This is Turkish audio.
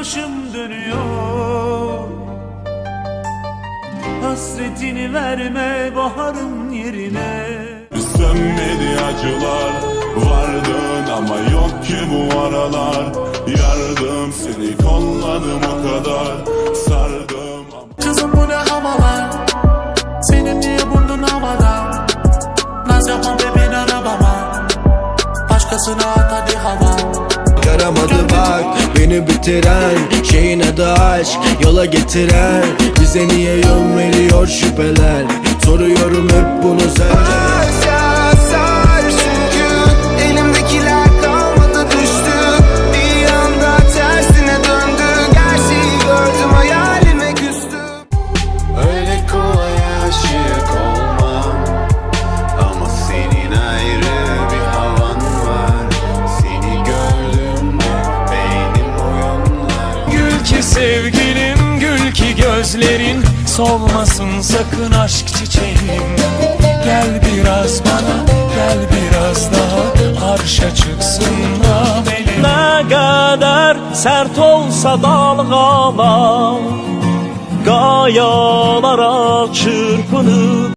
başım dönüyor. Hasretini verme baharın yerine. Sönmedi acılar Vardın ama yok ki bu aralar. Yardım seni kolladım o kadar. Sardım ama Kızım bu ne havalar? Senin niye burnun havada? Naz yapma bebeğin arabama. Başkasına at Yaramadı bak. Beni bitiren Şeyin adı aşk yola getiren. Bize niye yön veriyor şüpheler? Soruyorum hep bunu sence Ki sevgilim, gül ki gözlerin. Solmasın sakın aşk çiçeğim. Gel biraz bana, gel biraz daha. Arşa çıksın da benim. Ne kadar sert olsa dalgalar Gayalara çırpınıp